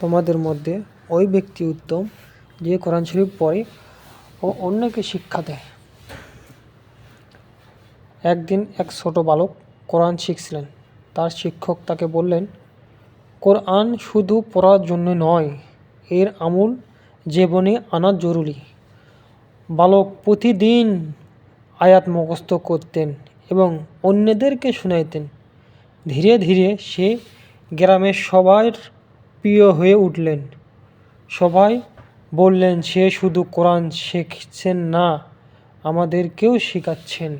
তোমাদের মধ্যে ওই ব্যক্তি উত্তম যে কোরআন শরীফ পড়ে ও অন্যকে শিক্ষা দেয়। একদিন এক ছোট বালক কোরআন শিখছিলেন। তার শিক্ষক তাকে বললেন, কোরআন শুধু পড়ার জন্য নয়, এর আমূল জীবনে আনা জরুরি। বালক প্রতিদিন আয়াত মুখস্থ করতেন এবং অন্যদেরকে শুনাইতেন। ধীরে ধীরে সে গ্রামের সবার প্রিয় হয়ে উঠলেন। সবাই বললেন সে শুধু কোরআন শিখছেন না আমাদেরকেও শেখাচ্ছেন।